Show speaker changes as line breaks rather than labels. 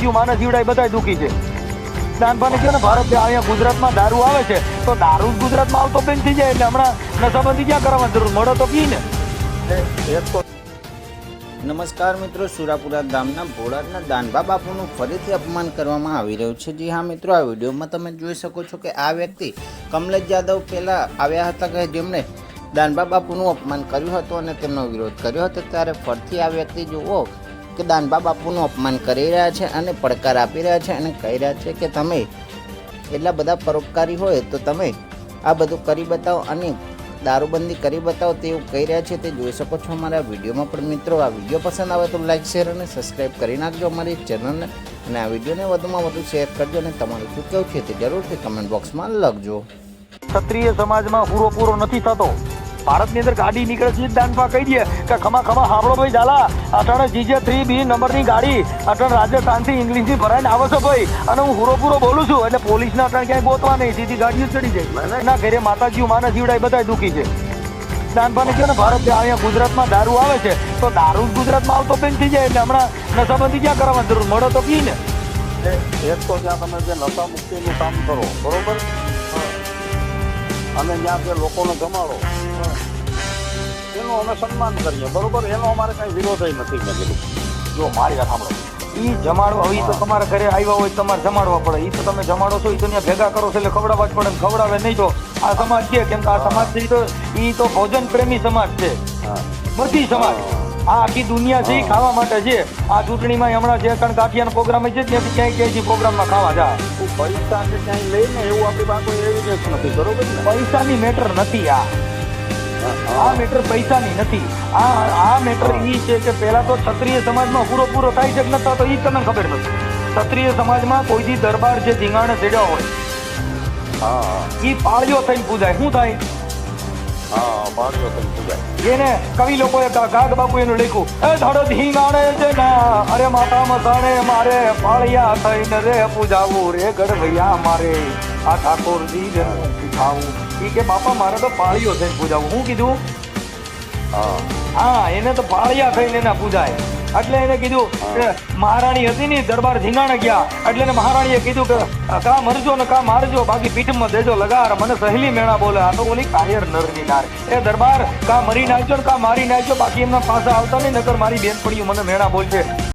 માતાજીઓ માને જીવડાય બધાય દુખી છે. દાનપાને કહ્યું ને ભારત અહીંયા ગુજરાતમાં દારૂ આવે છે, તો દારૂ ગુજરાતમાં આવતો બેન થઈ જાય એટલે હમણાં નશાબંધી ક્યાં કરવાની જરૂર? મળે તો પી ને
નમસ્કાર મિત્રો, સુરાપુરા ગામના ભોળાના દાનબા બાપુનું ફરીથી અપમાન કરવામાં આવી રહ્યું છે. જી હા મિત્રો, આ વિડીયોમાં તમે જોઈ શકો છો કે આ વ્યક્તિ કમલેશ જાદવ પહેલાં આવ્યા હતા કે જેમણે દાનબા બાપુનું અપમાન કર્યું હતું અને તેમનો વિરોધ કર્યો હતો. ત્યારે ફરીથી આ વ્યક્તિ, જુઓ કે દાનબા બાપુનું અપમાન કરી રહ્યા છે અને પડકાર આપી રહ્યા છે અને કહી રહ્યા છે કે તમે એટલા બધા પરોપકારી હોય તો તમે આ બધું કરી બતાવો અને દારૂબંધી કરી બતાવો તેવું કહી રહ્યા છે તે જોઈ શકો છો અમારા વિડીયોમાં પણ મિત્રો. આ વીડિયો પસંદ આવે તો લાઈક, શેર અને સબસ્ક્રાઈબ કરી નાખજો અમારી ચેનલને. અને આ વિડીયોને વધુમાં વધુ શેર કરજો અને તમારું શું કેવું છે તે જરૂરથી કમેન્ટ બોક્સમાં લખજો.
ક્ષત્રિય સમાજમાં પૂરો પૂરો નથી થતો. ભારતની અંદર ગાડી નીકળે છે દાનપા કહી દે કે ખમા ખમા હાંભળો ભાઈ ઝાલા. અટાણે જીજે થ્રી બી નંબરની ગાડી. અટાણે રાજસ્થાનથી ઇંગ્લિશથી ભરાઈને આવે છે ભાઈ. અને હું પૂરો પૂરો બોલું છું એટલે પોલીસના અટાણે ક્યાંય ગોતવા નહીં. સીધી ગાડીઓ ચડી જાય. એના ઘરે માતાજીઓ માના જીવડાય બધા દુખી છે. દાનપાને કહ્યું ને ભારત અહીંયા ગુજરાતમાં દારૂ આવે છે તો દારૂ ગુજરાતમાં આવતો બેન થઈ જાય એટલે હમણાં નશાબંધી ક્યાં કરવાની જરૂર? મળે તો પી ને.
એક તો ત્યાં તમે જે નશા મુક્તિનું કામ કરો બરોબર? અને જ્યાં જે લોકોનો જમાડો એનું અમે સન્માન કરીએ. બરોબર? એનો અમારે કઈ વિરોધ નથી કીધું.
જો મારી વાત સાંભળો. ઈ જમાડવા હવે તો તમારા ઘરે આવ્યા હોય તમારે જમાડવા પડે. ઈ તો તમે જમાડો છો ઈ તો ત્યાં ભેગા કરો છો એટલે ખવડાવવા જ પડે ખવડાવે નહીં તો. આ સમાજ છે કેમ કે આ સમાજ છે તો ઈ તો ભોજન પ્રેમી સમાજ છે.
હા.
બધી સમાજ. આ આખી દુનિયા છે ખાવા માટે છે આ ચૂંટણીમાં હમણાં જે કણ ગાંઠિયાનો પ્રોગ્રામ છે ત્યાંથી ક્યાંય ક્યાંય પ્રોગ્રામમાં ખાવા જા.
પૈસા ક્યાંય લઈને એવું આપણી પાસે એવિડન્સ નથી બરોબર ને?
પૈસાની મેટર નથી આ. આ. મેટર પૈસાની નથી. આ આ મેટર ઈ છે કે પહેલા તો ક્ષત્રિય સમાજમાં પૂરો પૂરો થાય છે નતા તો ઈ તમને ખબર નથી. ક્ષત્રિય સમાજમાં કોઈથી દરબાર જે ધીંગાણે ચડ્યા હોય
હા
ઈ પાળીઓ થઈને પૂજાય. શું થાય? એને કવિ લોકોએ ગાગ બાપુ એનું લખ્યું એ ધડ ધીંગાણે છે ના અરે માતા મસાણે મારે પાળિયા થઈને રે પૂજાવું રે ગઢવૈયા મારે આ ઠાકોરજી શીખાવું. ઈ કે બાપા મારે તો પાળીઓ થઈને પૂજાવું. હું કીધું
હા.
હા એને તો પાળિયા થઈને ના પૂજાય. એટલે એને કીધું કે મહારાણી હતી ને, દરબાર ધીંગાણે ગયા. એટલે એને મહારાણીએ કીધું કે કા મરજો ને કા મારજો બાકી પીઠમાં દેજો લગાર, મને સહેલી મેળા બોલે. આ તો બોલી કાયર નરની નાર. એ દરબાર કા મરી નાખજો ને કા મારી નાખજો, બાકી એમના પાસે આવતા નહીં, નકર મારી બેનપણીઓ મને મેળા બોલશે.